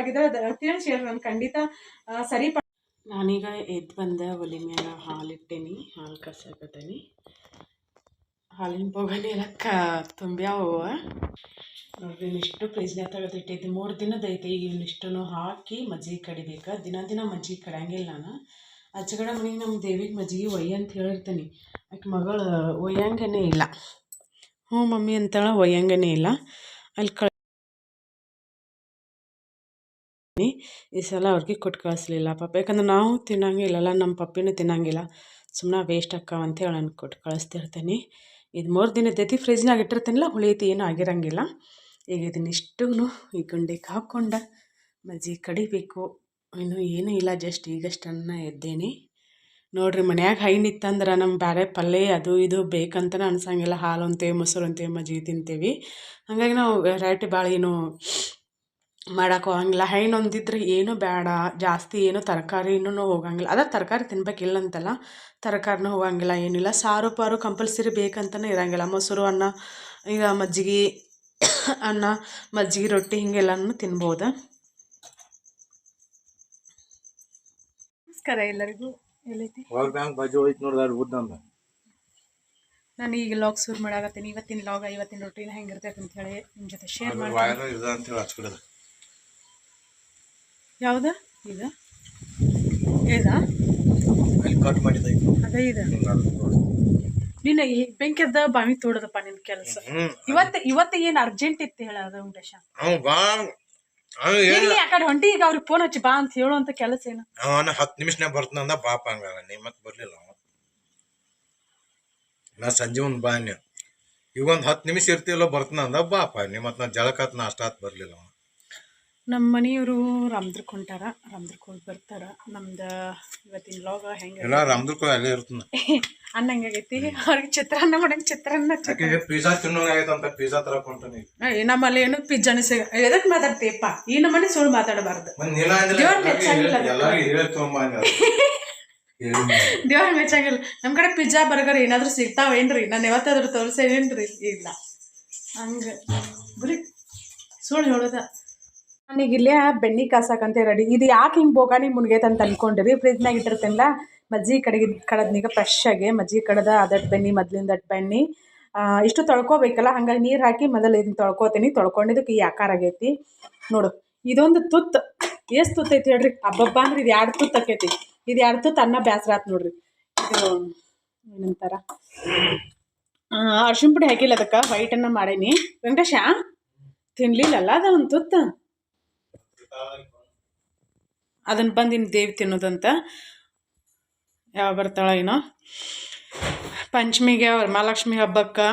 ಏನಾದರೂ ಅದರ ಅದು ಶೇರ್ ನಾನು ಖಂಡಿತ ಸರಿ ನಾನೀಗ ಎದ್ದು ಬಂದೆ ಒಲಿ ಮ್ಯಾಲ ಹಾಲಿಟ್ಟೇನಿ ಹಾಲು ಕಸಾಕತ್ತೇನಿ ಹಾಲಿನ ಪೊಗಲಿ ಎಲ್ಲ ಕ ತುಂಬ್ಯಾವ ನೋಡ್ರಿ ಇಷ್ಟು ಫ್ರಿಜ್ನಾಗ ತೆಗೆದಿಟ್ಟಿದ್ದು ಮೂರು ದಿನದ ಐತೆ, ಈಗ ಇಷ್ಟನು ಹಾಕಿ ಮಜ್ಜಿಗೆ ಕಡಿಬೇಕು. ದಿನ ದಿನ ಮಜ್ಜಿಗೆ ಕಡಿಯಂಗಿಲ್ಲ ನಾನು. ಅಚ್ಚಗಡ ಮನೆಗೆ ನಮ್ಮ ದೇವಿಗೆ ಮಜ್ಜಿಗೆ ಒಯ್ಯ ಅಂತ ಹೇಳಿರ್ತೀನಿ. ಆಕೆ ಮಗಳು ಒಯ್ಯಂಗನೇ ಇಲ್ಲ. ಹ್ಞೂ ಮಮ್ಮಿ ಅಂತೇಳ ಒಯ್ಯಂಗನೇ ಇಲ್ಲ. ಅಲ್ಲಿ ಈ ಸಲ ಅವ್ರಿಗೆ ಕೊಟ್ಟು ಕಳಿಸ್ಲಿಲ್ಲ ಪಾಪ. ಯಾಕಂದ್ರೆ ನಾವು ತಿನ್ನಂಗಿಲ್ಲಲ್ಲ ನಮ್ಮ ಪಪ್ಪಿನೂ ತಿನ್ನಂಗಿಲ್ಲ. ಸುಮ್ಮನೆ ವೇಸ್ಟ್ ಅಕ್ಕಾವ ಅಂತೇಳಿ ನಾನು ಕೊಟ್ಟು ಕಳಿಸ್ತಿರ್ತೀನಿ. ಇದು ಮೂರು ದಿನ ಐತಿ ಫ್ರಿಜ್ನಾಗ ಇಟ್ಟಿರ್ತೀನಿಲ್ಲ ಹುಳಿತಿ ಏನೂ ಆಗಿರಂಗಿಲ್ಲ. ಈಗ ಇದನ್ನ ಇಷ್ಟೂ ಈ ಗುಂಡಿಗೆ ಹಾಕೊಂಡ ಮಜ್ಜಿ ಕಡಿಬೇಕು. ಇನ್ನೂ ಏನೂ ಇಲ್ಲ ಜಸ್ಟ್ ಈಗಷ್ಟನ್ನ ಎದ್ದೇನಿ. ನೋಡ್ರಿ, ಮನ್ಯಾಗ ಹೈನಿತ್ತಂದ್ರೆ ನಮ್ಮ ಬೇರೆ ಪಲ್ಯ ಅದು ಇದು ಬೇಕಂತಲೇ ಅನ್ಸಂಗಿಲ್ಲ. ಹಾಲು ಅಂತೇವೆ ಮೊಸರು ಅಂತೇವೆ ಮಜ್ಜಿಗೆ ತಿಂತೀವಿ. ಹಾಗಾಗಿ ನಾವು ವೆರೈಟಿ ಭಾಳ ಏನು ಮಾಡಕ್ಕೆ ಹೋಗಂಗಿಲ್ಲ ಹೈನು ಒಂದಿದ್ರೆ ಏನೂ ಬೇಡ. ಜಾಸ್ತಿ ಏನು ತರಕಾರಿನೂ ಹೋಗಂಗಿಲ್ಲ. ಅದ ತರಕಾರಿ ತಿನ್ಬೇಕಿಲ್ಲ ಅಂತಲ್ಲ ತರಕಾರಿನೂ ಹೋಗಂಗಿಲ್ಲ ಏನಿಲ್ಲ. ಸಾರು ಪಾರು ಕಂಪಲ್ಸರಿ ಬೇಕಂತಲೇ ಇರಂಗಿಲ್ಲ. ಮೊಸರು ಅನ್ನ ಈಗ ಮಜ್ಜಿಗೆ ಅನ್ನ ಮಜ್ಜಿಗೆ ರೊಟ್ಟಿ ಹಿಂಗೆಲ್ಲನೂ ತಿನ್ಬೋದು? ನಮಸ್ಕಾರ ಎಲ್ಲರಿಗೂ. ಎಲ್ಲೈತಿ? ನಾನು ಈಗ ಲಾಗ್ ಶುರು ಮಾಡಾಕತ್ತೀನಿ. ಇವತ್ತಿನ ಲಾಗ್ ಇವತ್ತಿನ ರೊಟ್ಟಿನ ಹೆಂಗಿರ್ತೈತೆ ಅಂತ ಹೇಳಿ ನಿಮ್ಮ ಜೊತೆ ಶೇರ್ ಮಾಡಿ ವಾಯರ ಇದೆ ಅಂತ ಹೇಳಿ ಹಚ್ಬಿಡದ ಯಾವ್ದು? ಈಗ ಇದಾ? ಕಟ್ ಮಾಡಿದ ಅದೇ ಇದೆ. ನಿನ್ನ ಈ ಬೆಂಕಿದ್ದ ಬಾವಿ ತೋಡದಪ್ಪ ನಿನ್ ಕೆಲಸ. ಇವತ್ತು ಇವತ್ತು ಏನು ಅರ್ಜೆಂಟ್ ಇತ್ತು ಹೇಳ ಅದು ಬಾ. ಇಲ್ಲಿ ಆ ಕಡೆ ಹೊಂಟಿ ಈಗ ಅವ್ರಿಗೆ ಫೋನ್ ಹಚ್ಚಿ ಬಾ ಅಂತ ಹೇಳುವಂತ ಕೆಲಸ ಏನು? ಅವನ ಹತ್ತು ನಿಮಿಷನೇ ಬರ್ತಾನ ಅಂದ ಪಾಪ ಹಂಗ ನೀ ಮತ್ತೆ ಬರ್ಲಿಲ್ಲ ನಾ ಸಂಜೆ ಒಂದು ಬಾ ನೀವು ಈಗ ಒಂದು ಹತ್ತು ನಿಮಿಷ ಇರ್ತೀವಲ್ಲ ಬರ್ತಾನಂದ ಬಾಪ ನೀ ಮತ್ತೆ ನಾ ಜಳಕಾತ್ ನಾಷ್ಟ ಆತ್ ಬರ್ಲಿಲ್ಲ ನಮ್ಮ ಮನೆಯವರು ರಾಮದುರ್ಗ ಹೊಂಟಾರ ರಾಮದುರ್ಗ ಹೋಗಿ ಬರ್ತಾರ. ನಮ್ದು ಇವತ್ತಿನ ಲಾಗ ಹೆಂಗೆ ಎಲ್ಲ ರಾಮದುರ್ಗ ಅಲ್ಲೇ ಇರ್ತದ ಅನ್ನ ಹೆಂಗಾಗೈತಿ ಅವ್ರಿಗೆ ಚಿತ್ರಾನ್ನ ಮಾಡಂಗ್ ಚಿತ್ರಾನ್ನ ಪಿಜ್ಜಾ ಅಂತ ಪಿಜ್ಜಾ ತರ ಕೊಂಟಾನಿ ಏ, ನಮ್ಮಲ್ಲಿ ಏನು ಪಿಜ್ಜಾನ ಸಿಗ ಎದಕ್ ಮಾತಾಡ್ತೀಯಪ್ಪ ಈ ನಮ್ಮನೆ ಸುಳ್ಳು ಮಾತಾಡಬಾರ್ದು. ದೇವ್ರ ಮೆಚ್ಚಾಗಿಲ್ಲ. ನಮ್ಮ ಕಡೆ ಪಿಜ್ಜಾ ಬರ್ಗರ್ ಏನಾದರೂ ಸಿಗ್ತಾವೇನ್ರಿ ನಾನು ಯಾವತ್ತಾದ್ರೂ ತೋರಿಸೇನೇನ್ರಿ ಇಲ್ಲ. ಹಂಗೆ. ಬರೀ ಸುಳ್ಳು ಹೇಳೋದ. ನನಗೆ ಇಲ್ಲೇ ಬೆಣ್ಣೆ ಕಾಸಕಂತೆ ರೆಡಿ ಇದು ಯಾಕೆ ಹಿಂಗೆ ಬೋಗಾಣಿ ಮುನ್ಗೈತೆ ಅಂತ ಅನ್ಕೊಂಡಿರಿ? ಫ್ರಿಜ್ನಾಗ ಇಟ್ಟಿರ್ತೀನಲ್ಲ ಮಜ್ಜಿಗೆ ಕಡೆಗೆ ಫ್ರೆಶ್ ಆಗಿ ಮಜ್ಜಿಗೆ ಕಡದ ಅದಟ್ಟು ಬೆಣ್ಣೆ ಮೊದ್ಲಿಂದ ಬೆಣ್ಣೆ. ಆ, ಇಷ್ಟು ತೊಳ್ಕೊಬೇಕಲ್ಲ ಹಂಗಾಗಿ ನೀರು ಹಾಕಿ ಮೊದಲು ಇದನ್ನ ತೊಳ್ಕೊತೀನಿ. ತೊಳ್ಕೊಂಡಿದ್ದಕ್ಕೆ ಈ ಆಕಾರ ಆಗೈತಿ. ನೋಡು ಇದೊಂದು ತುತ್ತು. ಎಷ್ಟು ತುತ್ತು ಐತಿ ಹೇಳ್ರಿ? ಹಬ್ಬಬ್ಬ ಅಂದ್ರೆ ಇದು ಎರಡು ತುತ್ತು ಆಕೈತಿ. ಇದು ಎರಡು ತುತ್ತು ಅನ್ನ ಬೇಸರ ಆತು ನೋಡ್ರಿ. ಇದು ಏನಂತಾರ? ಅರ್ಶಿನ ಪುಡಿ ಹಾಕಿಲ್ಲ ಅದಕ್ಕೆ ವೈಟನ್ನು ಮಾಡೀನಿ. ವೆಂಕಟೇಶ ತಿನ್ಲಿಲ್ಲಲ್ಲ ಅದು ಒಂದು ತುತ್ತು? ಅದನ್ನು ಬಂದಿನ ದೇವಿ ತಿನ್ನೋದಂತ. ಯಾವ ಬರ್ತಾಳ ಏನೋ. ಪಂಚಮಿಗೆ ಅವ್ರ ಮಹಾಲಕ್ಷ್ಮಿ ಹಬ್ಬಕ್ಕೆ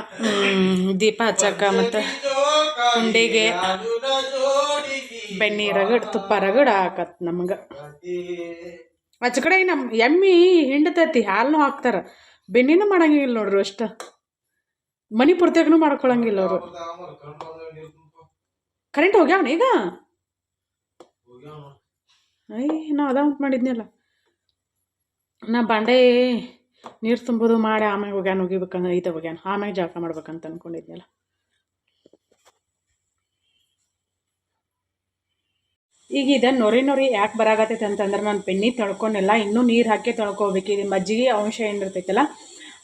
ದೀಪ ಹಚ್ಚಕ್ಕ ಮತ್ತು ಉಂಡೆಗೆ ಬೆಣ್ಣೆ ರಗಡ್, ತುಪ್ಪ ರಗಡ್ ಹಾಕತ್ ನಮ್ಗೆ. ಅಚ್ಚ ಕಡೆ ನಮ್ಮ ಎಮ್ಮಿ ಹಿಂಡತೈತಿ ಹಾಲನ್ನು ಹಾಕ್ತಾರೆ. ಬೆಣ್ಣೆನೂ ಮಾಡಂಗಿಲ್ಲ ನೋಡ್ರಿ ಅಷ್ಟು. ಮನೆ ಪೂರ್ತಿಯಾಗೂ ಮಾಡ್ಕೊಳಂಗಿಲ್ಲ ಅವರು. ಕರೆಂಟ್ ಹೋಗ್ಯಾವನ ಈಗ? ಐ ನಾ ಅದ ಉಂಟು ಮಾಡಿದ್ನಲ್ಲ. ನಾ ಬಾಂಡೆ ನೀರು ತುಂಬೋದು ಮಾಡಿ, ಆಮ್ಯಾಗ ಹೋಗ್ಯಾನ ಒಗಿಬೇಕಂದ್ರೆ ಐತೆ ಹೋಗ್ಯಾನ ಆಮ್ಯಾಗ ಜಳಕ ಮಾಡ್ಬೇಕಂತ ಅನ್ಕೊಂಡಿದ್ನಲ್ಲ. ಈಗ ಇದು ನೊರೆ ನೊರೆ ಯಾಕೆ ಬರಾಗತ್ತೈತೆ ಅಂತಂದ್ರೆ ನಾನು ಪೆನ್ನಿ ತೊಳ್ಕೊಂಡೆಲ್ಲ, ಇನ್ನೂ ನೀರು ಹಾಕಿ ತೊಳ್ಕೊಬೇಕು. ಇದು ಮಜ್ಜಿಗೆ ಅಂಶ ಏನಿರ್ತೈತಲ್ಲ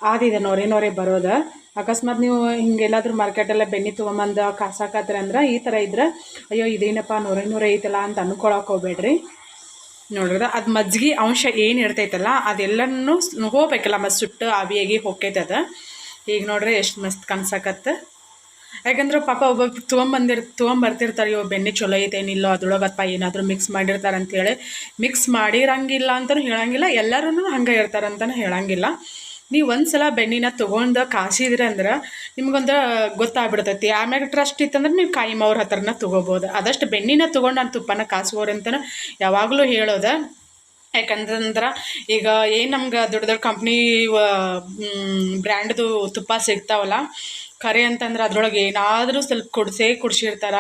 ಆದಿದೆ, ನೊರೆ ನೊರೆ ಬರೋದು. ಅಕಸ್ಮಾತ್ ನೀವು ಹಿಂಗೆಲ್ಲಾದ್ರೂ ಮಾರ್ಕೆಟೆಲ್ಲ ಬೆಣ್ಣೆ ತೊಗೊಂಬಂದು ಕಾಸಾಕತ್ರ ಅಂದ್ರೆ, ಈ ಥರ ಇದ್ರೆ, ಅಯ್ಯೋ, ಇದೇನಪ್ಪ ನೊರೆ ನೊರೆ ಐತಲ್ಲ ಅಂತ ಅನ್ಕೊಳಕ್ಕೆ ಹೋಗ್ಬೇಡ್ರಿ. ನೋಡ್ರದ ಅದು ಮಜ್ಜಿಗೆ ಅಂಶ ಏನು ಇರ್ತೈತಲ್ಲ, ಅದೆಲ್ಲನೂ ಹೋಗ್ಬೇಕಲ್ಲ, ಮತ್ತು ಸುಟ್ಟು ಆವಿಯಾಗಿ ಹೋಗ್ತೈತದ ಈಗ ನೋಡ್ರಿ, ಎಷ್ಟು ಮಸ್ತ್ ಕನ್ಸಾಕತ್ತ ಯಾಕಂದ್ರೆ ಪಾಪ ಒಬ್ಬೊಬ್ರು ತೊಗೊಂಬಂದಿರ್ ತೊಗೊಂಬರ್ತಿರ್ತಾರೆ ಇವ್ ಬೆಣ್ಣೆ ಚಲೋ ಐತೇನಿಲ್ಲೋ ಅದ್ರೊಳಗೆ ಅಪ್ಪ ಏನಾದರೂ ಮಿಕ್ಸ್ ಮಾಡಿರ್ತಾರೆ ಅಂತೇಳಿ ಮಿಕ್ಸ್ ಮಾಡಿರಂಗಿಲ್ಲ ಅಂತಲೂ ಹೇಳಂಗಿಲ್ಲ ಎಲ್ಲರೂ ಹಂಗೆ ಇರ್ತಾರಂತಲೂ ಹೇಳಂಗಿಲ್ಲ. ನೀವು ಒಂದು ಸಲ ಬೆಣ್ಣಿನ ತೊಗೊಂಡು ಕಾಸಿದ್ರೆ ಅಂದ್ರೆ ನಿಮ್ಗೊಂದು ಗೊತ್ತಾಗ್ಬಿಡ್ತೈತಿ. ಆಮ್ಯಾಗ ಟ್ರಸ್ಟ್ ಇತ್ತಂದ್ರೆ ನೀವು ಕಾಯಿ ಅವ್ರ ಹತ್ರನ ತೊಗೋಬೋದು. ಆದಷ್ಟು ಬೆಣ್ಣಿನ ತೊಗೊಂಡು ನಾನು ತುಪ್ಪನ ಕಾಸುವವ್ರು ಅಂತ ಯಾವಾಗಲೂ ಹೇಳೋದು. ಯಾಕಂತಂದ್ರೆ ಈಗ ಏನು ನಮ್ಗೆ ದೊಡ್ಡ ದೊಡ್ಡ ಕಂಪ್ನಿ ಬ್ರ್ಯಾಂಡ್ದು ತುಪ್ಪ ಸಿಗ್ತಾವಲ್ಲ ಕರೆ ಅಂತಂದ್ರೆ ಅದ್ರೊಳಗೆ ಏನಾದರೂ ಸ್ವಲ್ಪ ಕುಡ್ಸೇ ಕುಡ್ಸಿರ್ತಾರ.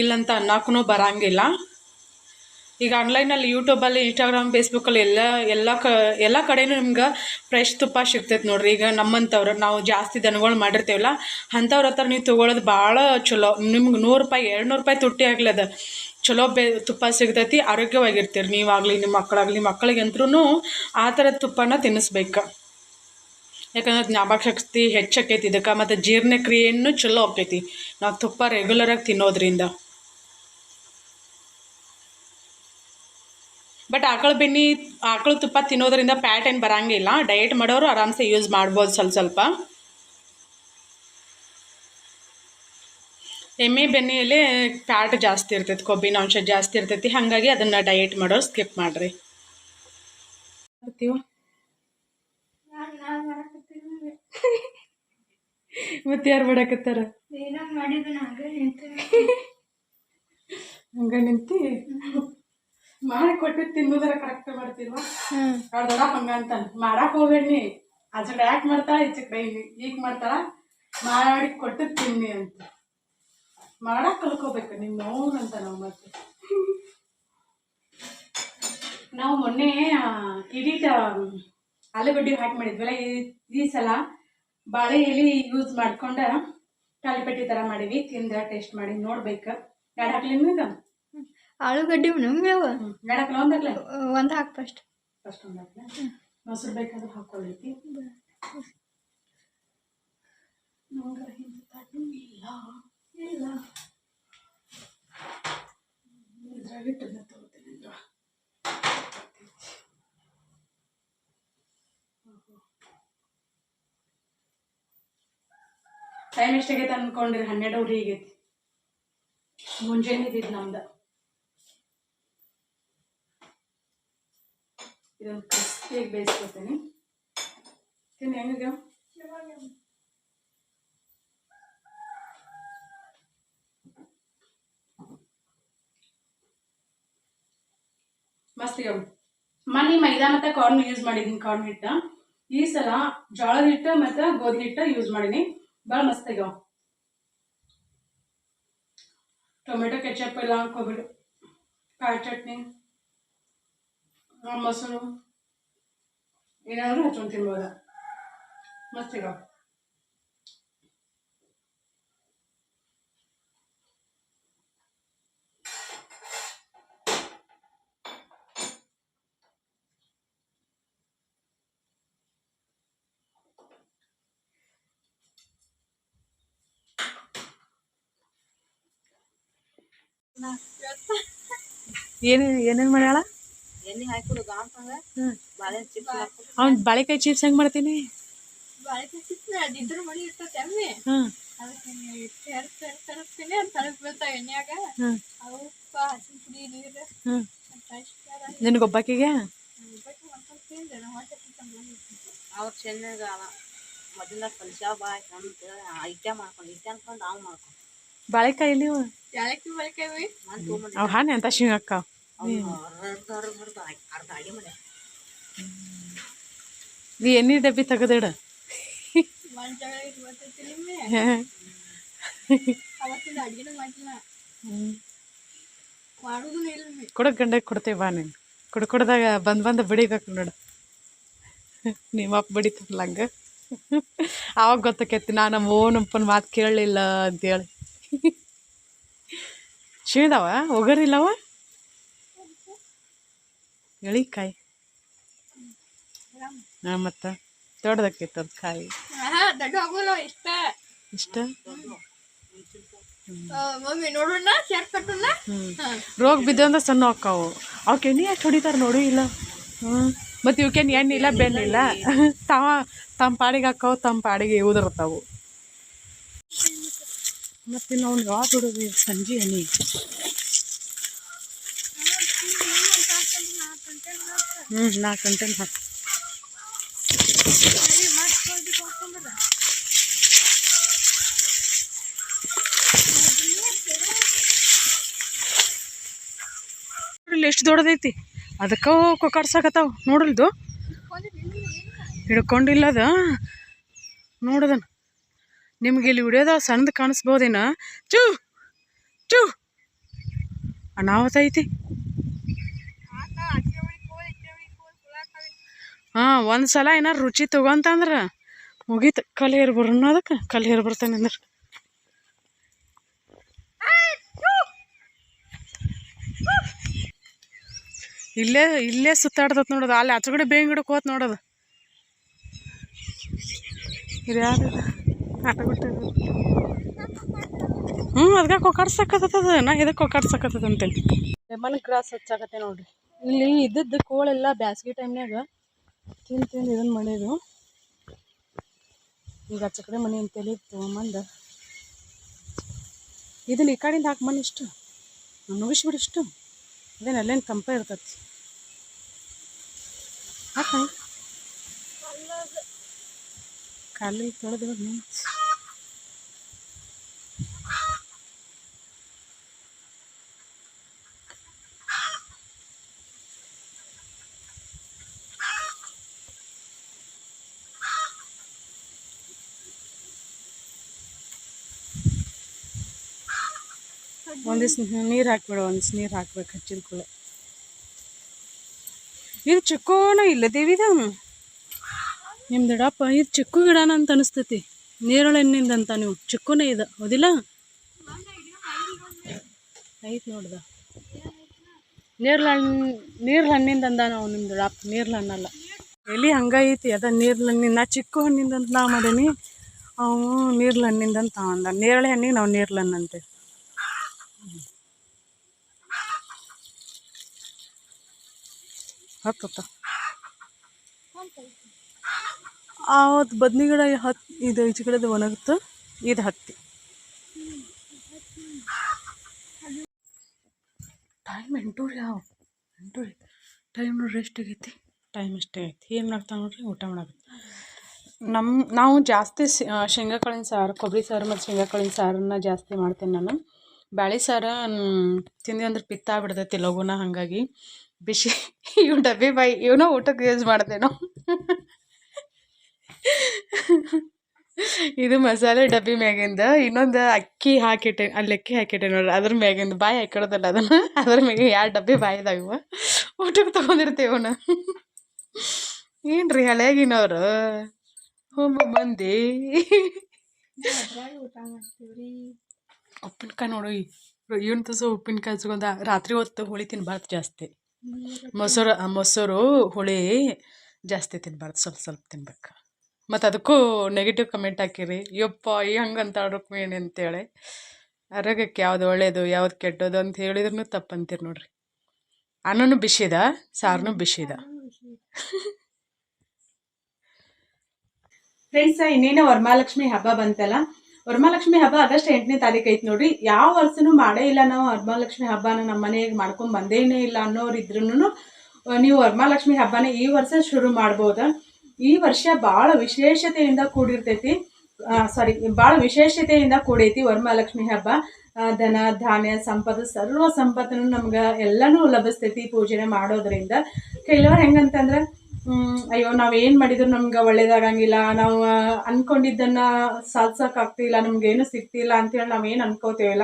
ಇಲ್ಲಂತ ಅನ್ನಕ್ಕೂ ಬರಂಗಿಲ್ಲ. ಈಗ ಆನ್ಲೈನಲ್ಲಿ ಯೂಟ್ಯೂಬಲ್ಲಿ ಇನ್ಸ್ಟಾಗ್ರಾಮ್ ಫೇಸ್ಬುಕ್ಕಲ್ಲಿ ಎಲ್ಲ ಎಲ್ಲ ಕ, ಎಲ್ಲ ಕಡೆಯೂ ನಿಮ್ಗೆ ಫ್ರೆಶ್ ತುಪ್ಪ ಸಿಗ್ತೈತೆ ನೋಡ್ರಿ. ಈಗ ನಮ್ಮಂಥವ್ರು, ನಾವು ಜಾಸ್ತಿ ದನಗಳು ಮಾಡಿರ್ತೇವಲ್ಲ, ಅಂಥವ್ರ ಹತ್ರ ನೀವು ತೊಗೊಳೋದು ಭಾಳ ಚಲೋ. ನಿಮ್ಗೆ ನೂರು ರೂಪಾಯಿ ಎರಡು ನೂರು ರೂಪಾಯಿ ತುಟ್ಟಿ ಆಗ್ಲದ ಚಲೋ ಬೇ, ತುಪ್ಪ ಸಿಗ್ತೈತಿ, ಆರೋಗ್ಯವಾಗಿರ್ತೀರಿ. ನೀವಾಗಲಿ ನಿಮ್ಮ ಮಕ್ಕಳಾಗಲಿ ಮಕ್ಕಳಿಗಂತ್ರೂ ಆ ಥರದ ತುಪ್ಪನ ತಿನ್ನಿಸ್ಬೇಕು. ಯಾಕಂದ್ರೆ ಜ್ಞಾಪಕ ಶಕ್ತಿ ಹೆಚ್ಚಾಕೈತಿ ಇದಕ್ಕೆ, ಮತ್ತು ಜೀರ್ಣಕ್ರಿಯೆಯನ್ನು ಚಲೋ ಆಕೈತಿ ನಾವು ತುಪ್ಪ ರೆಗ್ಯುಲರಾಗಿ ತಿನ್ನೋದ್ರಿಂದ. ಬಟ್ ಆಕಳ ಬೆಣ್ಣೆ ಆಕಳ ತುಪ್ಪ ತಿನ್ನೋದ್ರಿಂದ ಫ್ಯಾಟ್ ಏನು ಬರಂಗಿಲ್ಲ. ಡಯಟ್ ಮಾಡೋರು ಆರಾಮ್ಸೆ ಯೂಸ್ ಮಾಡ್ಬೋದು ಸ್ವಲ್ಪ ಸ್ವಲ್ಪ. ಎಮ್ಮೆ ಬೆಣ್ಣೆಯಲ್ಲಿ ಫ್ಯಾಟ್ ಜಾಸ್ತಿ ಇರ್ತೈತಿ ಕೊಬ್ಬಿನ ಅಂಶ ಜಾಸ್ತಿ ಇರ್ತೈತಿ. ಹಾಗಾಗಿ ಅದನ್ನು ಡಯಟ್ ಮಾಡೋರು ಸ್ಕಿಪ್ ಮಾಡಿರಿ. ಮತ್ತೆ ಯಾರು ಬಿಡಕತ್ತಾರ ಹಂಗ ನಿಂತಿ? ಮಾಡಿ ಕೊಟ್ಟಿದ್ದು ತಿನ್ನೋದರ ಕರೆಕ್ಟ್ ಮಾಡ್ತಿಲ್ವಾ? ಅವ್ರ ದೊಡ್ಡ ಹಂಗ ಅಂತ ಮಾಡಕ್ ಹೋಗ್ಬೇಡಿ ಆಚೆ ಯಾಕ್ ಮಾಡ್ತಾಳ ಈಚೆ ಕಡೆ ಈಗ ಮಾಡ್ತಾಳ ಮಾಡಿ ಕೊಟ್ಟು ತಿನ್ನಿ ಅಂತ. ಮಾಡಕ್ ಕಲ್ಕೋಬೇಕು ನಿಮ್ ನೋವು ಅಂತ ನಾವು ಮತ್ತೆ. ನಾವು ಮೊನ್ನೆ ಇಡೀ ಆಲೂಗಡ್ಡೆ ಹಾಕಿ ಮಾಡಿದ್ವಲ್ಲ ಈ ಸಲ ಬಾಳೆ ಎಲೆ ಯೂಸ್ ಮಾಡ್ಕೊಂಡ ಕಾಲಿಪಟ್ಟಿ ಥರ ಮಾಡೀವಿ ತಿಂದ ಟೇಸ್ಟ್ ಮಾಡಿ ನೋಡ್ಬೇಕು. ಎರಡು ಹಾಕ್ಲಿ ನಿಮ್ಗೆ? ಆಲೂಗಡ್ಡೆ ನಮ್ಗೆ ಅವ. ಎರಡು ಹಾಕ್ಲ ಒಂದು ಹಾಕ್ಲ? ಒಂದು ಹಾಕಿ ಫಸ್ಟ್ ಫಸ್ಟ್ ಒಂದು ಹಾಕ್ಲ? ಮೊಸರು ಬೇಕಾದ್ರೆ ಹಾಕೊಳ್ಳೈತಿ ನಂಗೆ ಇಂಥದ್ದು ಇಲ್ಲ ಇಲ್ಲ. ಇದ್ರಾಗ ಇಟ್ಟನ್ನ ತಗೋತೀನಿ ಇದ್ರ ಟೈಮ್ ಎಷ್ಟಾಗೈತೆ ಅನ್ಕೊಂಡ್ರಿ? ಹನ್ನೆರಡು ಆಗೈತಿ ಮುಂಜಾನೆ ಇದ್ದಿದ್ದು ನಮ್ದು. ಇದೊಂದು ಕ್ರಿಸ್ಪಿಯಾಗಿ ಬೇಯಿಸ್ಕೊತೀನಿ ತಿನ್ನಿ ಹೆಂಗಿದೆ ಮಸ್ತ್ ಮನೆ ಮೈದಾ ಮತ್ತು ಕಾರ್ನ್ ಯೂಸ್ ಮಾಡಿದ್ದೀನಿ ಕಾರ್ನ್ ಹಿಟ್ಟ. ಈ ಸಲ ಜೋಳದ ಹಿಟ್ಟು ಮತ್ತು ಗೋಧಿ ಹಿಟ್ಟು ಯೂಸ್ ಮಾಡೀನಿ. ಭಾಳ ಮಸ್ತ್ ಆಗ್ಯಾವ ಟೊಮೆಟೊ ಕೆಚಪ್ ಎಲ್ಲ ಕೊಬ್ಬರಿ ಕಾಯಿ ಚಟ್ನಿ. ಮೊಸರು ಏನಾದರೂ ಹಚ್ಕೊಂಡು ತಿನ್ಬೋದ ಮಸ್ತ್ ಈಗ ಏನು ಏನೇನು ಮಾಡ್ಯಾಳ ಎಣ್ಣೆ ಹಾಕಿಬಿಡು ಗಾಂತಂಗ ಬಾಳೆ ಚಿಪ್ಸ್ ಹಾಕ್ಬಿಡು ಅವ್ನು ಬಾಳೆಕಾಯಿ ಚಿಪ್ಸ್ ಹೆಂಗೆ ಮಾಡ್ತೀನಿ? ಬಾಳೆಕಾಯಿ ಸಿಕ್ನ ಅದಿದ್ರ ಮಳಿ ಇರ್ತೈತೆ ಎಮ್ಮೆ ಹಾಂ ಅದಕ್ಕೆ ತೆರ್ ತೆರ್ ತರಿಸ್ತೀನಿ ಅದು ತಳಗ್ ಬೀಳ್ತಾವ ಎಣ್ಣೆಯಾಗ. ಹಾಂ ಅವು ಉಪ್ಪ ಹಸಿನ ಪುಡಿ ನೀರು. ನಿನಗೊಬ್ಬಾಕಿಗೆ ಅವ್ರು ಮಾಡ್ಕೊಂಡು ಚೆನ್ನಾಗ ಮೊದಲ ಕಲ್ಸ್ಯಾವ ಬಾಯ್ ಅಂತ ಮಾಡ್ಕೊಂಡು ಐಟ್ಯ ಅನ್ಕೊಂಡು ಅವ್ ಮಾಡ್ಕೊಂಡು. ಬಾಳೆಕಾಯಿ ಇಲ್ಲಿ ಯಾಲಕ್ಕಿ ಬಾಳೆಕಾಯಿ ಅವ್ ಹಾನೆ ಅಂತ ಶಿಂಗ್ ನೀ ಎಣ್ಣೆ ಡಬ್ಬಿ ತೆಗೆದಿಡ? ಕೊಡಕ್ ಗಂಡ ಕೊಡ್ತೇವೆ ಬಾ ನೀನು. ಕೊಡ ಕೊಡ್ದಾಗ ಬಂದು ಬಂದು ಬಡಿಬೇಕು ನೋಡು. ನಿಮ್ಮ ಅಪ್ಪ ಬಡಿತಾರಲ್ಲ ಹಂಗ? ಅವಾಗ ಗೊತ್ತಾಕೈತಿ ನಾ ನಮ್ಮ ಓನಪ್ಪನ ಮಾತು ಕೇಳಲಿಲ್ಲ ಅಂತೇಳಿ. ಶಿವಿದಾವ ಒಗರಿಲ್ಲವ? ಎಳಿಕಾಯಿ. ಹಾಂ ಮತ್ತು ದೊಡ್ಡದಕ್ಕೈತೆ ಅದು ಕಾಯಿ. ಇಷ್ಟ. ರೋಗ ಬಿದ್ದಂದ್ರೆ ಸಣ್ಣ ಅಕ್ಕಾವು. ಅವಕ್ಕೆ ಎಣ್ಣೆ ಎಷ್ಟು ಹೊಡಿತಾರೆ ನೋಡು ಇಲ್ಲ. ಹ್ಞೂ ಮತ್ತು ಇವಕ್ಕೇನು ಎಣ್ಣೆ ಇಲ್ಲ ಬೆನ್ನಿಲ್ಲ ತಾವ ತಮ್ಮ ಪಾಡಿಗೆ ಹಾಕಾವು ತಮ್ಮ ಪಾಡಿಗೆ ಉದುರ್ತಾವು ಮತ್ತು ನಾವು ಯಾವ್ದು ಸಂಜೆ ಎಣ್ಣೆ. ಹ್ಞೂ ನಾಲ್ಕು ಗಂಟೆ ಹಾಕಿ ಎಷ್ಟು ದೊಡ್ಡದೈತಿ? ಅದಕ್ಕೆ ಕೊಕ್ಕಾಡ್ಸಕತ್ತಾವ ನೋಡಲ್ದು ಹಿಡ್ಕೊಂಡಿಲ್ಲ ಅದ. ನೋಡದನ್. ನಿಮ್ಗೆ ಇಲ್ಲಿ ಹಿಡಿಯೋದ ಸಣ್ಣದು ಕಾಣಿಸ್ಬೋದೇನ? ಚೂ ಚೂ ಅನಾಹುತ ಐತಿ. ಹಾಂ, ಒಂದು ಸಲ ಏನಾರು ರುಚಿ ತಗೊಂತಂದ್ರೆ ಮುಗೀತು. ಕಲೆ ಹೇರ್ ಅನ್ನೋದಕ್ಕೆ ಕಲ್ ಹೇರ್ ಅಂದ್ರೆ. ಇಲ್ಲೇ ಇಲ್ಲೇ ಸುತ್ತಾಡ್ತತ್ ನೋಡೋದು ಅಲ್ಲಿ ಆಚೆಗಡೆ ಬೇಂಗ್ ಗಿಡಕ್ಕೆ ಹೋತ್ ನೋಡೋದು ಇದು ಯಾರು ಹ್ಞೂ ಅದಕ್ಕೆ ಕೊಕ್ಕಾಡ್ಸಕತ್ತದ ನಾ ಇದಕ್ಕೆ ಕೊಕ್ಕಾಡ್ಸಕತ್ತದ ಅಂತೇಳಿ. ಲೆಮನ್ ಗ್ರಾಸ್ ಹಚ್ಚಾಕತ್ತೆ ನೋಡ್ರಿ. ಇಲ್ಲಿ ಇದ್ದದ್ದು ಕೋಳೆಲ್ಲ ಬ್ಯಾಸ್ಗೆ ಟೈಮ್ನಾಗ ತಿಂದು ತಿಂದು ಇದನ್ನು ಮಾಡ್ಯದು ಈಗ ಆಚೆ ಕಡೆ ಮನೆ ಅಂತೇಳಿ ತೊಗೊಂಬಂದು. ಇದನ್ನು ಈ ಕಡೆಯಿಂದ ಹಾಕ್ಬಂದು ಇಷ್ಟು. ಮುಗಿಸ್ಬಿಡು ಇಷ್ಟು. ಅದೇನು ಅಲ್ಲೇನು ಕಂಪ ಇರ್ತೈತಿ. ಹಾಕ ಕಾಲಿ ತೊಳೆದು ನಿಂತು. ಒಂದಿವ್ಸ ನೀರು ಹಾಕ್ಬಿಡು ಒಂದಿವ್ಸ ನೀರು ಹಾಕ್ಬೇಕು ಹಚ್ಚಿದ ಕೂಡ ಇದು ಚಿಕ್ಕೋನ ಇಲ್ಲ ದೇವಿದ. ನಿಮ್ದು ದಡಪ್ಪ ಇದು ಚಿಕ್ಕು ಗಿಡನ ಅಂತ ಅನಿಸ್ತೈತಿ. ನೇರಳೆ ಹಣ್ಣಿಂದ ಅಂತ ನೀವು. ಚಿಕ್ಕುನೇ ಇದ, ಹೌದಿಲ್ಲ? ಐತ್ ನೋಡ್ದ. ಹಣ್ಣು ನೀರ್ಲ ಹಣ್ಣಿಂದ ಅಂದ ನಾವು ನಿಮ್ದು ದಡಪ್ಪ ನೀರ್ಲ ಹಣ್ಣಲ್ಲ. ಎಲ್ಲಿ ಹಂಗೈತಿ ಅದ ನೀರ್ಲ ಹಣ್ಣಿಂದ ನಾ ಚಿಕ್ಕು ಹಣ್ಣಿಂದ ಅಂತ ನಾ ಮಾಡೀನಿ, ಅವು ನೀರ್ಲ ಹಣ್ಣಿಂದ ಅವ ಅಂದ. ನೇರಳೆ ಹಣ್ಣಿಗೆ ನಾವು ನೀರ್ಲ ಹಣ್ಣು ಅಂತೇವೆ ಹತ್ತತ್ತ. ಆವತ್ತು ಬದ್ನಿ ಗಿಡ ಹತ್ತು ಇದು ಈಚೆ ಕಡೆದು ಒಣಗುತ್ತೆ, ಇದು ಹತ್ತಿ. ಟೈಮ್ ಎಂಟೂರಿ ಯಾವ ಎಂಟೂರಿ. ಟೈಮ್ ನೋಡ್ರಿ ಎಷ್ಟಾಗೈತಿ ಟೈಮ್ ಎಷ್ಟೇ ಆಗೈತಿ. ಏನು ಮಾಡ್ತಾ ನೋಡ್ರಿ? ಊಟ ಮಾಡಕ್ಕೆ ನಮ್ಮ ನಾವು ಜಾಸ್ತಿ ಶೇಂಗಾ ಕಾಳಿನ ಸಾರು ಕೊಬ್ಬರಿ ಸಾರು ಮತ್ತು ಶೇಂಗಾ ಕಾಳಿನ ಸಾರನ್ನ ಜಾಸ್ತಿ ಮಾಡ್ತೀನಿ ನಾನು. ಬ್ಯಾಳಿ ಸಾರು ತಿಂದು ಅಂದ್ರೆ ಪಿತ್ತ ಆಗ್ಬಿಡ್ತೈತಿ ಲಘುನ ಹಾಗಾಗಿ. ಬಿಸಿ. ಇವು ಡಬ್ಬಿ ಬಾಯಿ ಇವನು ಊಟಕ್ಕೆ ಯೂಸ್ ಮಾಡ್ತೇನೋ. ಇದು ಮಸಾಲೆ ಡಬ್ಬಿ ಮ್ಯಾಗಿಂದ ಇನ್ನೊಂದು ಅಕ್ಕಿ ಹಾಕಿಟ್ಟೆ ಅಲ್ಲಿ ಅಕ್ಕಿ ಹಾಕಿಟ್ಟೆ ನೋಡ್ರಿ ಅದ್ರ ಮ್ಯಾಗಿಂದ ಬಾಯಿ ಹಾಕಿಡೋದಲ್ಲ ಅದನ್ನ. ಅದ್ರ ಮ್ಯಾಗೆ ಯಾರು ಡಬ್ಬಿ ಬಾಯಿದಾಗ ಇವ? ಊಟಕ್ಕೆ ತೊಗೊಂಡಿರ್ತೇವೆ ಅವನ್ನ ಏನ್ರಿ ಹಳೆಗಿನವ್ರು? ಹೋಮ ಮಂದಿ. ಊಟ ಮಾಡ್ತೀವ್ರಿ. ಉಪ್ಪಿನಕಾಯಿ ನೋಡು ಇವನ್ ತಸ ಉಪ್ಪಿನಕಾಯಿ ಸುಗಂಧ ರಾತ್ರಿ ಹೊತ್ತು ಹೋಳಿ ತಿನ್ಬಾರ್ದು ಜಾಸ್ತಿ. ಮೊಸರು ಮೊಸರು ಹುಳಿ ಜಾಸ್ತಿ ತಿನ್ಬಾರ್ದು, ಸ್ವಲ್ಪ ಸ್ವಲ್ಪ ತಿನ್ಬೇಕು. ಮತ್ತು ಅದಕ್ಕೂ ನೆಗೆಟಿವ್ ಕಮೆಂಟ್ ಹಾಕಿರಿ. ಯಪ್ಪ, ಈ ಹಂಗಂತ ರುಕ್ಮಿಣಿ ಅಂತೇಳಿ. ಆರೋಗ್ಯಕ್ಕೆ ಯಾವ್ದು ಒಳ್ಳೆಯದು ಯಾವ್ದು ಕೆಟ್ಟದು ಅಂತ ಹೇಳಿದ್ರು ತಪ್ಪಂತೀರಿ ನೋಡ್ರಿ. ಅನ್ನನೂ ಬಿಸಿದ, ಸಾರನು ಬಿಸಿದ? ಫ್ರೆಂಡ್ಸ್ ಇನ್ನೇನು ವರಮಹಾಲಕ್ಷ್ಮಿ ಹಬ್ಬ ಬಂತಲ್ಲ? ವರಮಹಾಲಕ್ಷ್ಮಿ ಹಬ್ಬ ಆಗಸ್ಟ್ ಎಂಟನೇ ತಾರೀಕು ಐತಿ ನೋಡ್ರಿ. ಯಾವ ವರ್ಷನೂ ಮಾಡೇ ಇಲ್ಲ ನಾವು ವರಮಹಾಲಕ್ಷ್ಮಿ ಹಬ್ಬನ ನಮ್ಮ ಮನೆಗೆ ಮಾಡ್ಕೊಂಡು ಬಂದೇನೇ ಇಲ್ಲ ಅನ್ನೋರು ಇದ್ರೂ ನೀವು ವರಮಹಾಲಕ್ಷ್ಮಿ ಹಬ್ಬನ ಈ ವರ್ಷ ಶುರು ಮಾಡ್ಬೋದು. ಈ ವರ್ಷ ಭಾಳ ವಿಶೇಷತೆಯಿಂದ ಕೂಡಿರ್ತೈತಿ. ಸಾರಿ ಭಾಳ ವಿಶೇಷತೆಯಿಂದ ಕೂಡೈತಿ ವರಮಹಾಲಕ್ಷ್ಮಿ ಹಬ್ಬ. ಧನ ಧಾನ್ಯ, ಸಂಪತ್ತು, ಸರ್ವ ಸಂಪತ್ತನ್ನು ನಮ್ಗೆ ಎಲ್ಲನೂ ಲಭಿಸ್ತೈತಿ ಪೂಜನೆ ಮಾಡೋದ್ರಿಂದ. ಕೆಲವರು ಹೆಂಗಂತಂದ್ರೆ ಅಯ್ಯೋ ನಾವು ಏನು ಮಾಡಿದ್ರು ನಮ್ಗೆ ಒಳ್ಳೇದಾಗಂಗಿಲ್ಲ. ನಾವು ಅನ್ಕೊಂಡಿದ್ದನ್ನ ನಮ್ಗೆ ನಮ್ಗೇನು ಸಿಗ್ತಿಲ್ಲ ಅಂತೇಳಿ ನಾವೇನು ಅನ್ಕೋತೇವಲ್ಲ.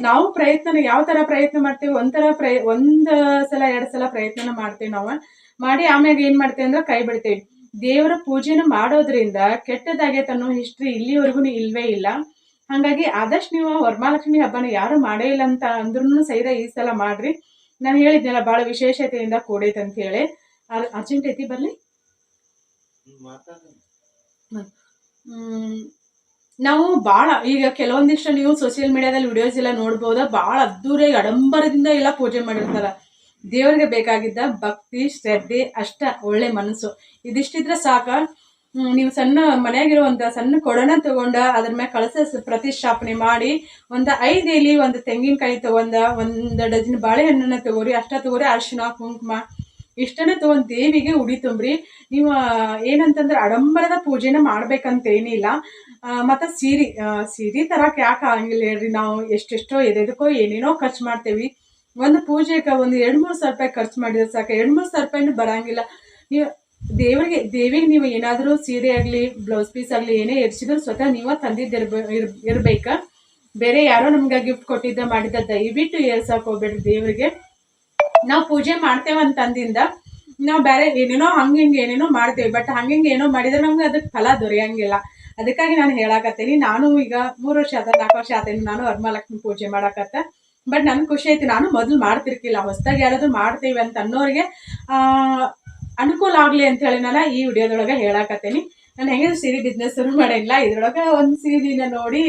ನಾವು ಪ್ರಯತ್ನ ಯಾವ ತರ ಪ್ರಯತ್ನ ಮಾಡ್ತೀವಿ ಒಂಥರ ಪ್ರಯ, ಒಂದು ಸಲ, ಎರಡು ಸಲ ಪ್ರಯತ್ನ ಮಾಡ್ತೀವಿ ನಾವು. ಮಾಡಿ ಆಮ್ಯಾಗ ಏನು ಮಾಡ್ತೇವೆ ಅಂದ್ರೆ ಕೈ ಬಿಡ್ತೇವೆ. ದೇವರ ಪೂಜೆನ ಮಾಡೋದ್ರಿಂದ ಕೆಟ್ಟದಾಗೆ ಅನ್ನೋ ಹಿಸ್ಟ್ರಿ ಇಲ್ಲಿವರೆಗೂ ಇಲ್ವೇ ಇಲ್ಲ. ಹಾಗಾಗಿ ಆದಷ್ಟು ನೀವು ವರಮಹಾಲಕ್ಷ್ಮಿ ಹಬ್ಬನ ಯಾರು ಮಾಡೇ ಇಲ್ಲ ಅಂತ ಅಂದ್ರೂ ಸಹಿತ ಈ ಸಲ ಮಾಡ್ರಿ. ನಾನು ಹೇಳಿದ್ನಲ್ಲ ಭಾಳ ವಿಶೇಷತೆಯಿಂದ ಕೂಡೈತೆ ಅಂತ ಹೇಳಿ ಅರ್- ಅರ್ಜೆಂಟ್ ಐತಿ ಬರಲಿ? ನಾವು ಭಾಳ ಈಗ ಕೆಲವೊಂದಿಷ್ಟು ನೀವು ಸೋಷಿಯಲ್ ಮೀಡಿಯಾದಲ್ಲಿ ವಿಡಿಯೋಸ್ ಎಲ್ಲ ನೋಡ್ಬೋದು? ಭಾಳ ಅದ್ದೂರಿಯಾಗಿ ಅಡಂಬರದಿಂದ ಎಲ್ಲ ಪೂಜೆ ಮಾಡಿರ್ತಾರ. ದೇವರಿಗೆ ಬೇಕಾಗಿದ್ದ ಭಕ್ತಿ ಶ್ರದ್ಧೆ ಅಷ್ಟ ಒಳ್ಳೆ ಮನಸ್ಸು. ಇದಿಷ್ಟಿದ್ರೆ ಸಾಕ. ನೀವು ಸಣ್ಣ ಮನೆಯಾಗಿರುವಂಥ ಸಣ್ಣ ಕೊಡನ ತಗೊಂಡ ಅದ್ರ ಮ್ಯಾಗ ಕಳಸ ಪ್ರತಿಷ್ಠಾಪನೆ ಮಾಡಿ ಒಂದು ಐದು ಎಲಿ ಒಂದು ತೆಂಗಿನಕಾಯಿ ತಗೊಂಡ ಒಂದು ಡಜನ್ ಬಾಳೆಹಣ್ಣನ್ನ ತಗೋರಿ ಅಷ್ಟ ತಗೋರಿ ಅರಿಶಿನ ಕುಂಕುಮ ಇಷ್ಟನ್ನ ತಗೊಂಡ್ ದೇವಿಗೆ ಉಡಿ ತುಂಬ್ರಿ. ನೀವು ಏನಂತಂದ್ರೆ ಆಡಂಬರದ ಪೂಜೆನ ಮಾಡ್ಬೇಕಂತ ಏನಿಲ್ಲ ಆ, ಮತ್ತೆ ಸೀರೆ ಸೀರೆ ತರಕ್ಕೆ ಯಾಕೆ ಆಗಂಗಿಲ್ಲ ಹೇಳ್ರಿ. ನಾವು ಎಷ್ಟೆಷ್ಟೋ ಎದೆದಕ್ಕೋ ಏನೇನೋ ಖರ್ಚು ಮಾಡ್ತೇವಿ. ಒಂದು ಪೂಜೆಗೆ ಒಂದು ಎರಡು ಮೂರು ಸಾವಿರ ರೂಪಾಯಿ ಖರ್ಚು ಮಾಡಿದ್ರೆ ಸಾಕು. ಎರಡು ಮೂರು ಸಾವಿರ ರೂಪಾಯಿನೂ ಬರಂಗಿಲ್ಲ. ನೀವು ದೇವರಿಗೆ ದೇವಿಗೆ ನೀವು ಏನಾದರೂ ಸೀರೆ ಆಗಲಿ ಬ್ಲೌಸ್ ಪೀಸ್ ಆಗಲಿ ಏನೇ ಎರ್ಸಿದ್ರು ಸ್ವತಃ ನೀವು ತಂದಿದ್ದಿರ್ಬ ಇರ್ ಇರ್ಬೇಕಾ. ಬೇರೆ ಯಾರೋ ನಮ್ಗೆ ಗಿಫ್ಟ್ ಕೊಟ್ಟಿದ್ದ ಮಾಡಿದ್ದ ದಯವಿಟ್ಟು ಏರ್ಸಕ್ಕೆ ಹೋಗ್ಬೇಡ್ರಿ ದೇವರಿಗೆ. ನಾವು ಪೂಜೆ ಮಾಡ್ತೇವೆ ಅಂತಂದಿಂದ ನಾವು ಬೇರೆ ಏನೇನೋ ಹಂಗೆ ಹಿಂಗೆ ಏನೇನೋ ಮಾಡ್ತೇವೆ ಬಟ್ ಹಂಗೆ ಹಿಂಗೆ ಏನೋ ಮಾಡಿದ್ರೆ ನಮ್ಗೆ ಅದಕ್ಕೆ ಫಲ ದೊರೆಯಂಗಿಲ್ಲ. ಅದಕ್ಕಾಗಿ ನಾನು ಹೇಳಾಕತ್ತೀನಿ, ನಾನು ಈಗ ಮೂರು ವರ್ಷ ಆತ, ನಾಲ್ಕು ವರ್ಷ ಆತೇನು ನಾನು ವರಮಹಾಲಕ್ಷ್ಮಿ ಪೂಜೆ ಮಾಡಕತ್ತ. ಬಟ್ ನನ್ಗೆ ಖುಷಿ ಐತಿ, ನಾನು ಮೊದಲು ಮಾಡ್ತಿರ್ಕಿಲ್ಲ, ಹೊಸದಾಗಿ ಯಾರಾದರೂ ಮಾಡ್ತೇವೆ ಅಂತ ಅನ್ನೋರಿಗೆ ಅನುಕೂಲ ಆಗಲಿ ಅಂತ ಹೇಳಿ ನಾನು ಈ ವಿಡಿಯೋದೊಳಗೆ ಹೇಳಾಕತ್ತೀನಿ. ನಾನು ಹೆಂಗೆ ಸೀರೆ ಬಿಸ್ನೆಸ್ ಶುರು ಮಾಡಿಲ್ಲ ಇದ್ರೊಳಗೆ ಒಂದು ಸೀರೆನ ನೋಡಿ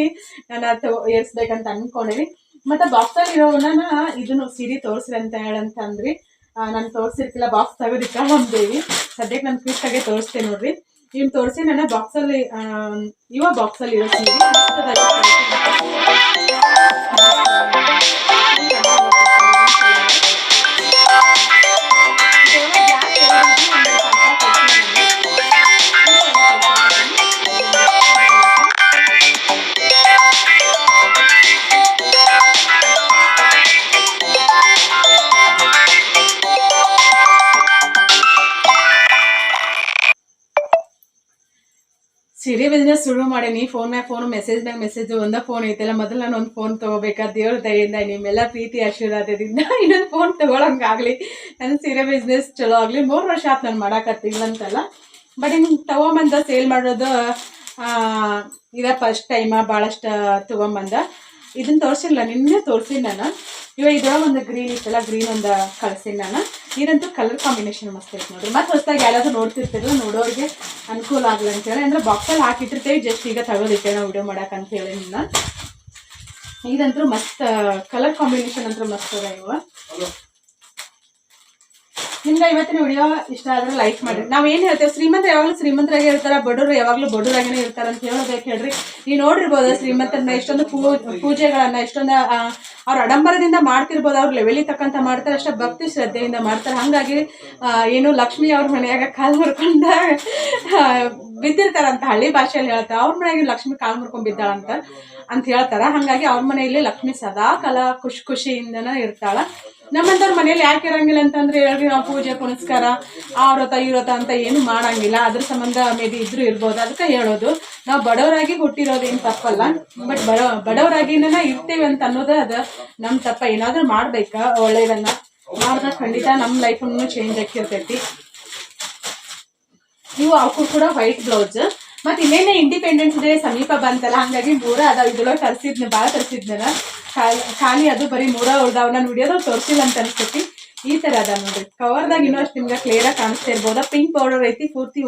ನಾನು ಅದು ಏರ್ಸ್ಬೇಕಂತ ಅನ್ಕೊಂಡೀನಿ. ಮತ್ತು ಬಾಕ್ಸಲ್ಲಿ ಇರೋವನ್ನ ಇದನ್ನು ಸೀರೆ ತೋರಿಸ್ರಿ ಅಂತ ಹೇಳಂತಂದ್ರಿ ನಾನು ತೋರಿಸಿರ್ಕಿಲ್ಲ ಬಾಕ್ಸ್ ತೆಗೆದಿಕ್ಕ ಅಂದೇವಿ ಸದ್ಯಕ್ಕೆ ನಾನು ಕ್ವಿಕ್ಕಾಗೆ ತೋರಿಸ್ತೇನೆ ನೋಡ್ರಿ. ಇವ್ನ ತೋರಿಸಿ ನನ್ನ ಬಾಕ್ಸಲ್ಲಿ ಇವ ಬಾಕ್ಸಲ್ಲಿ ಇರೋ ಸೀರೆ. ಶುರು ಮಾಡೀನಿ. ಫೋನ್ ಮ್ಯಾಗ ಫೋನ್ ಮೆಸೇಜ್ ಮ್ಯಾಗ ಮೆಸೇಜ್ ಒಂದ ಫೋನ್ ಐತಲ್ಲ, ಮೊದಲು ನಾನು ಒಂದು ಫೋನ್ ತಗೋಬೇಕಾ? ದೇವ್ರ ದಯಿಂದ ನಿಮ್ಮೆಲ್ಲ ಪ್ರೀತಿ ಆಶೀರ್ವಾದದಿಂದ ಇನ್ನೊಂದು ಫೋನ್ ತೊಗೊಳಂಗಾಗಲಿ ನನ್ನ ಸೀರೆ ಬಿಸ್ನೆಸ್ ಚಲೋ ಆಗಲಿ. ಮೂರು ವರ್ಷ ಆತು ನಾನು ಮಾಡಾಕತ್ತಿಲ್ಲ ಅಂತಲ್ಲ. ಬಟ್ ಇನ್ನು ತಗೊಂಬಂದ ಸೇಲ್ ಮಾಡೋದು ಇದೇ ಫಸ್ಟ್ ಟೈಮ ಭಾಳಷ್ಟು ತೊಗೊಂಬಂದ. ಇದನ್ನ ತೋರಿಸಿಲ್ಲ, ನಿನ್ನೆ ತೋರಿಸಿನಿ ನಾನು. ಇವಾಗ ಇದ್ರೊಳಗೆ ಒಂದು ಗ್ರೀನ್ ಇತ್ತಲ್ಲ ಗ್ರೀನ್ ಒಂದು ಕಳ್ಸೀನಿ ನಾನು. ಇದಂತೂ ಕಲರ್ ಕಾಂಬಿನೇಷನ್ ಮಸ್ತ್ ಐತೆ ನೋಡ್ರಿ. ಮತ್ತೆ ಹೊಸದಾಗಿ ಯಾರಾದ್ರೂ ನೋಡ್ತಿರ್ತೀರಲ್ಲ, ನೋಡೋರಿಗೆ ಅನುಕೂಲ ಆಗಲ್ಲ ಅಂತ ಹೇಳಿ. ಅಂದ್ರೆ ಬಾಕ್ಸಲ್ಲಿ ಹಾಕಿಟ್ಟಿರ್ತೇವೆ ಜಸ್ಟ್ ಈಗ ತೆಗೆದಿಟ್ಟೆ ನಾವು ವಿಡಿಯೋ ಮಾಡಕ್ಕೆ ಅಂತ ಹೇಳಿ ನಿನ್ನ ಇದಂತೂ ಮಸ್ತ್ ಕಲರ್ ಕಾಂಬಿನೇಷನ್ ಅಂತೂ ಮಸ್ತ್ ಅದ ಇವ. ನಿಮ್ಗೆ ಇವತ್ತಿನ ವಿಡಿಯೋ ಇಷ್ಟ ಆದ್ರೆ ಲೈಕ್ ಮಾಡಿ ನಾವ್ ಏನ್ ಹೇಳ್ತೇವೆ? ಶ್ರೀಮಂತ ಯಾವಾಗಲೂ ಶ್ರೀಮಂತರಾಗೆ ಇರ್ತಾರ, ಬಡವರು ಯಾವಾಗಲೂ ಬಡವರಾಗೇನೆ ಇರ್ತಾರ ಅಂತ ಹೇಳೋದಕ್ಕೆ ಹೇಳ್ರಿ? ನೀವು ನೋಡಿರ್ಬೋದು ಶ್ರೀಮಂತರನ್ನ ಇಷ್ಟೊಂದು ಪೂಜೆಗಳನ್ನ ಇಷ್ಟೊಂದು ಅವ್ರ ಅಡಂಬರದಿಂದ ಮಾಡ್ತಿರ್ಬೋದು, ಅವ್ರ ಲೆವೆಲಿಗೆ ತಕ್ಕಂತ ಮಾಡ್ತಾರೆ, ಅಷ್ಟೇ ಭಕ್ತಿ ಶ್ರದ್ಧೆಯಿಂದ ಮಾಡ್ತಾರೆ. ಹಾಗಾಗಿ ಏನು ಲಕ್ಷ್ಮಿ ಅವ್ರ ಮನೆಯಾಗ ಕಾಲ್ ಮುರ್ಕೊಂಡ ಬಿದ್ದಿರ್ತಾರಂತ ಹಳ್ಳಿ ಭಾಷೆಯಲ್ಲಿ ಹೇಳ್ತಾರೆ. ಅವ್ರ ಮನೆಯಾಗಿ ಲಕ್ಷ್ಮಿ ಕಾಲ್ ಮುರ್ಕೊಂಡ್ ಬಿದ್ದಾಳಂತ ಅಂತ ಹೇಳ್ತಾರ. ಹಾಗಾಗಿ ಅವ್ರ ಮನೆಯಲ್ಲಿ ಲಕ್ಷ್ಮಿ ಸದಾ ಕಾಲ ಖುಷಿ ಖುಷಿಯಿಂದನ ಇರ್ತಾಳ. ನಮ್ಮಂತವ್ರ ಮನೇಲಿ ಯಾಕೆ ಇರಂಗಿಲ್ಲ ಅಂತಂದ್ರೆ ಹೇಳ್ರಿ, ನಾವು ಪೂಜೆ, ಪುನಸ್ಕಾರ ಆ ವ್ರತ ಈ ವ್ರತ ಅಂತ ಏನು ಮಾಡಂಗಿಲ್ಲ. ಅದ್ರ ಸಂಬಂಧ ಮೇ ಬಿ ಇದ್ರು ಇರ್ಬೋದು. ಅದಕ್ಕೆ ಹೇಳೋದು, ನಾವು ಬಡವರಾಗಿ ಹುಟ್ಟಿರೋದೇನು ತಪ್ಪಲ್ಲ ಬಟ್ ಬಡ ಬಡವರಾಗಿನ ಇರ್ತೇವೆ ಅಂತ ಅನ್ನೋದು ಅದು. ನಮ್ಮ ತಪ್ಪ, ಏನಾದ್ರೂ ಮಾಡ್ಬೇಕ, ಒಳ್ಳೇದನ್ನ ಮಾಡಿದ್ರೆ ಖಂಡಿತ ನಮ್ಮ ಲೈಫನ್ನು ಚೇಂಜ್ ಆಗಿರ್ತೈತಿ ನೀವು ಅವಕ್ಕೂ ಕೂಡ ವೈಟ್ ಬ್ಲೌಸ್ ಮತ್ತೆ ಇನ್ನೇನೇ ಇಂಡಿಪೆಂಡೆನ್ಸ್ ಡೇ ಸಮೀಪ ಬಂತಲ್ಲ, ಹಂಗಾಗಿ ಮೂರ ಅದಾವ, ಇದ್ರೊಳಗೆ ತರಿಸಿದ್ನ ಭಾಳ ತರಿಸಿದ್ನಲ್ಲ. ಖಾಲಿ ಅದು ಬರೀ ಮೂರ ಉಳ್ದಾವ ನಾನು ವಿಡಿಯೋದಾಗ ತೋರಿಸಿಲ್ಲ ಅಂತ ಅನ್ಸ್ತೈತಿ. ಈ ತರ ಅದ ನೋಡ್ರಿ. ಕವರ್ದಾಗ ಇನ್ನೂ ಅಷ್ಟು ನಿಮ್ಗೆ ಕ್ಲಿಯರ್ ಆಗಿ ಕಾಣಿಸ್ತಾ ಇರ್ಬೋದ? ಪಿಂಕ್ ಪೌಡರ್ ಐತಿ, ಪೂರ್ತಿ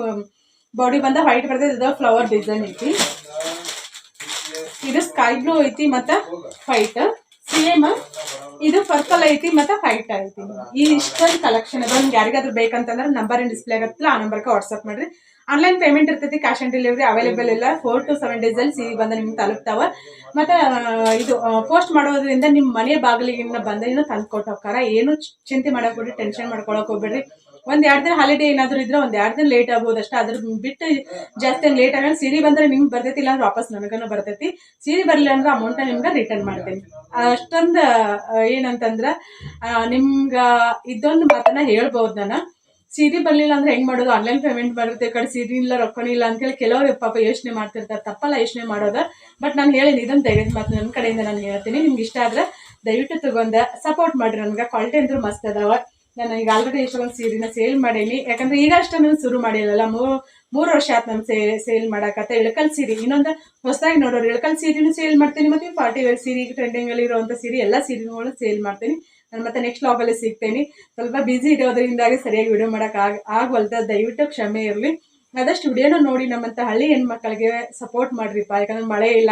ಬಾಡಿ ಬಂದ ವೈಟ್ ಬರ್ತೈತಿ ಇದು ಫ್ಲವರ್ ಡಿಸೈನ್ ಐತಿ. ಇದು ಸ್ಕೈ ಬ್ಲೂ ಐತಿ, ಮತ್ತ ವೈಟ್ ಸೇಮ್ ಇದು ಪರ್ಪಲ್ ಐತಿ, ಮತ್ತ ವೈಟ್ ಐತಿ. ಈ ಇಷ್ಟೊಂದು ಕಲೆಕ್ಷನ್ ಅದ ನಿಮ್ಗೆ ಯಾರಿಗಾದ್ರೂ ಬೇಕಂತಂದ್ರೆ ನಂಬರ್ ಏನ್ ಡಿಸ್ಪ್ಲೇ ಆಗತ್ತಲ್ಲ, ಆ ನಂಬರ್ಗೆ ವಾಟ್ಸಪ್ ಮಾಡ್ರಿ. ಆನ್ಲೈನ್ ಪೇಮೆಂಟ್ ಇರ್ತೈತಿ ಕ್ಯಾಶ್ ಆನ್ ಡೆಲಿವರಿ ಅವೈಲೇಬಲ್ ಇಲ್ಲ. ಫೋರ್ ಟು ಸೆವೆನ್ ಡೇಸ್ ಅಲ್ಲಿ ಸಿರಿ ಬಂದ ನಿಮ್ಗೆ ತಲುಪ್ತಾವ. ಮತ್ತೆ ಇದು ಪೋಸ್ಟ್ ಮಾಡೋದ್ರಿಂದ ನಿಮ್ಮ ಮನೆ ಬಾಗಿಲಿಗೆ ಬಂದ ಇನ್ನೂ ತಂದು ಕೊಟ್ಟು ಏನು ಚಿಂತೆ ಬಿಡ್ರಿ ಟೆನ್ಷನ್ ಮಾಡ್ಕೊಳಕ್ ಹೋಗ್ಬೇಡ್ರಿ. ಒಂದ್ ಎರಡ್ ದಿನ ಹಾಲಿಡೇ ಏನಾದ್ರು ಇದ್ರೆ ಒಂದ್ ಎರಡ್ ದಿನ ಲೇಟ್ ಆಗ್ಬೋದು ಅಷ್ಟೇ. ಅದ್ರ ಬಿಟ್ಟು ಜಾಸ್ತಿ ಲೇಟ್ ಆಗ ಸೀರೆ ಬಂದ್ರೆ ನಿಮ್ಗೆ ಬರ್ತೈತಿ ಇಲ್ಲ ಅಂದ್ರೆ ವಾಪಸ್ ನನಗನ ಬರ್ತೈತಿ. ಸೀರೆ ಬರಲಿಲ್ಲ ಅಂದ್ರೆ ಅಮೌಂಟ್ ನಿಮ್ಗೆ ರಿಟರ್ನ್ ಮಾಡ್ತೀನಿ. ಅಷ್ಟೊಂದು ಏನಂತಂದ್ರ ನಿಮ್ಗ ಇದೊಂದು ಮಾತನ್ನ ಹೇಳ್ಬೋದು ನಾನು. ಸೀರೆ ಬರ್ಲಿಲ್ಲ ಅಂದ್ರೆ ಹೆಂಗ್ ಮಾಡೋದು? ಆನ್ಲೈನ್ ಪೇಮೆಂಟ್ ಬರುತ್ತೆ ಕಡೆ ಸೀರೆ ಇಲ್ಲ, ರೊಕ್ಕನೂ ಇಲ್ಲ ಅಂತೇಳಿ ಕೆಲವರು ಪಾಪ ಯೋಚನೆ ಮಾಡ್ತಿರ್ತಾರೆ. ತಪ್ಪಲ್ಲ ಯೋಚನೆ ಮಾಡೋದ. ಬಟ್ ನಾನು ಹೇಳಿನಿ ಇದನ್ನ ಧೈರ್ಯದ ಮಾತು ನನ್ನ ಕಡೆಯಿಂದ ನಾನು ಹೇಳ್ತೀನಿ. ನಿಮ್ಗೆ ಇಷ್ಟ ಆದ್ರೆ ದಯವಿಟ್ಟು ತಗೊಂಡ ಸಪೋರ್ಟ್ ಮಾಡ್ರಿ. ನನಗೆ ಕ್ವಾಲಿಟಿ ಅಂದ್ರೆ ಮಸ್ತ್ ಅದಾವ. ನಾನು ಈಗ ಆಲ್ರೆಡಿ ಎಷ್ಟೊಂದು ಸೀರೆನ ಸೇಲ್ ಮಾಡೀನಿ. ಯಾಕಂದ್ರೆ ಈಗ ಅಷ್ಟೇ ನಾನು ಶುರು ಮಾಡಿಲ್ಲಲ್ಲ. ಮೂರು ಮೂರು ವರ್ಷ ಆಯ್ತು ನಮ್ಮ ಸೇ ಸೇಲ್ ಮಾಡಾಕತ್ತ ಇಳಕಲ್ ಸೀರೆ, ಇನ್ನೊಂದು ಹೊಸದಾಗಿ ನೋಡೋರು, ಇಳಕಲ್ ಸೀರೆನೂ ಸೇಲ್ ಮಾಡ್ತೀನಿ. ಮತ್ತು ಪಾರ್ಟಿ ವೇರ್ ಸೀರೆ ಟ್ರೆಂಡಿಂಗ್ ಅಲ್ಲಿ ಇರುವಂಥ ಸೀರೆ, ಎಲ್ಲ ಸೀರೆಗಳು ಸೇಲ್ ಮಾಡ್ತೀನಿ. ನಾನು ಮತ್ತೆ ನೆಕ್ಸ್ಟ್ ಲಾಗಲ್ಲಿ ಸಿಗ್ತೇನೆ. ಸ್ವಲ್ಪ ಬ್ಯುಸಿ ಇರೋದ್ರಿಂದಾಗಿ ಸರಿಯಾಗಿ ವಿಡಿಯೋ ಮಾಡೋಕೆ ಆಗ ಆಗವಲ್ದ ದಯವಿಟ್ಟು ಕ್ಷಮೆ ಇರಲಿ. ಆದಷ್ಟು ವಿಡಿಯೋನ ನೋಡಿ ನಮ್ಮಂಥ ಹಳ್ಳಿ ಹೆಣ್ಮಕ್ಳಿಗೆ ಸಪೋರ್ಟ್ ಮಾಡ್ರಿಪ್ಪ. ಯಾಕಂದ್ರೆ ಮಳೆ ಇಲ್ಲ.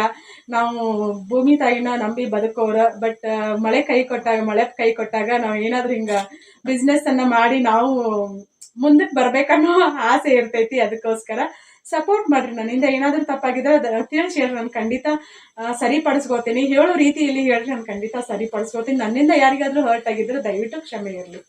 ನಾವು ಭೂಮಿ ತಾಯಿನ ನಂಬಿ ಬದುಕೋರು. ಬಟ್ ಮಳೆ ಕೈ ಕೊಟ್ಟಾಗ, ಮಳೆ ಕೈ ಕೊಟ್ಟಾಗ ನಾವು ಏನಾದ್ರೂ ಹಿಂಗೆ ಬಿಸ್ನೆಸ್ ಅನ್ನ ಮಾಡಿ ನಾವು ಮುಂದಕ್ಕೆ ಬರ್ಬೇಕನ್ನೋ ಆಸೆ ಇರ್ತೈತಿ ಅದಕ್ಕೋಸ್ಕರ ಸಪೋರ್ಟ್ ಮಾಡ್ರಿ ನನ್ನಿಂದ ಏನಾದರೂ ತಪ್ಪಾಗಿದ್ರೆ ಅದು ತಿಳಿಸಿ ಹೇಳ್ರಿ, ನಾನು ಖಂಡಿತ ಸರಿಪಡಿಸ್ಕೋತೀನಿ. ಹೇಳೋ ರೀತಿಯಲ್ಲಿ ಹೇಳ್ರಿ, ನಾನು ಖಂಡಿತ ಸರಿಪಡಿಸ್ಕೋತೀನಿ. ನನ್ನಿಂದ ಯಾರಿಗಾದರೂ ಹರ್ಟ್ ಆಗಿದ್ರೆ ದಯವಿಟ್ಟು ಕ್ಷಮೆ ಇರಲಿ.